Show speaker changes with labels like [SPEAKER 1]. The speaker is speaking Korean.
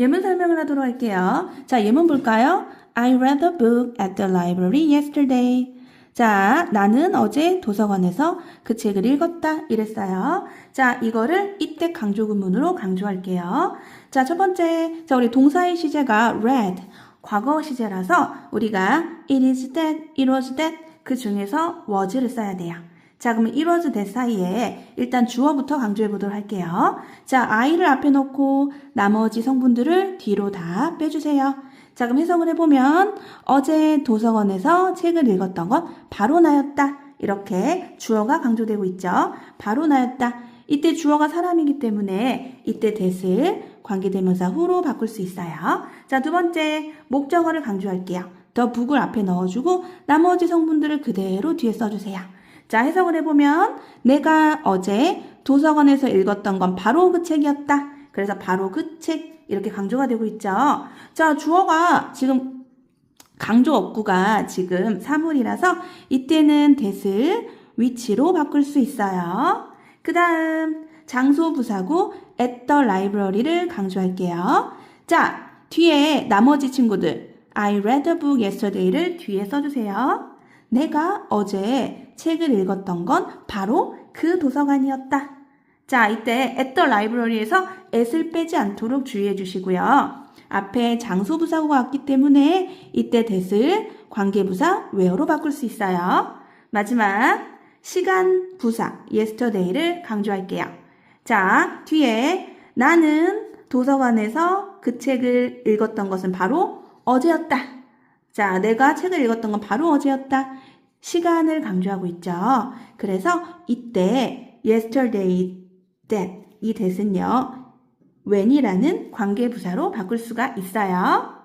[SPEAKER 1] 예문 설명을 하도록 할게요. 자, 예문 볼까요? I read a book at the library yesterday. 자, 나는 어제 도서관에서 그 책을 읽었다. 이랬어요. 자, 이거를 이때 강조구문으로 강조할게요. 자, 첫 번째. 자, 우리 동사의 시제가 read. 과거 시제라서 우리가 it is that, it was that 그 중에서 was를 써야 돼요. 자, 그러면 it was 사이에 일단 주어부터 강조해 보도록 할게요. 자, I를 앞에 놓고 나머지 성분들을 뒤로 다 빼주세요. 자, 그럼 해석을 해보면 어제 도서관에서 책을 읽었던 건 바로 나였다. 이렇게 주어가 강조되고 있죠. 바로 나였다. 이때 주어가 사람이기 때문에 이때 that을 관계대명사 후로 바꿀 수 있어요. 자, 두 번째 목적어를 강조할게요. 더 북을 앞에 넣어주고 나머지 성분들을 그대로 뒤에 써주세요. 자, 해석을 해보면 내가 어제 도서관에서 읽었던 건 바로 그 책이었다. 그래서 바로 그 책 이렇게 강조가 되고 있죠. 자, 주어가 지금 강조 어구가 지금 사물이라서 이때는 that을 위치로 바꿀 수 있어요. 그 다음 장소 부사고 at the library를 강조할게요. 자, 뒤에 나머지 친구들 I read a book yesterday를 뒤에 써주세요. 내가 어제 책을 읽었던 건 바로 그 도서관이었다. 자, 이때 at the library에서 at을 빼지 않도록 주의해 주시고요. 앞에 장소 부사가 왔기 때문에 이때 that을 관계부사 where로 바꿀 수 있어요. 마지막 시간 부사 yesterday를 강조할게요. 자, 뒤에 나는 도서관에서 그 책을 읽었던 것은 바로 어제였다. 자, 내가 책을 읽었던 건 바로 어제였다. 시간을 강조하고 있죠. 그래서 이때 yesterday that 이 that은요. when이라는 관계 부사로 바꿀 수가 있어요.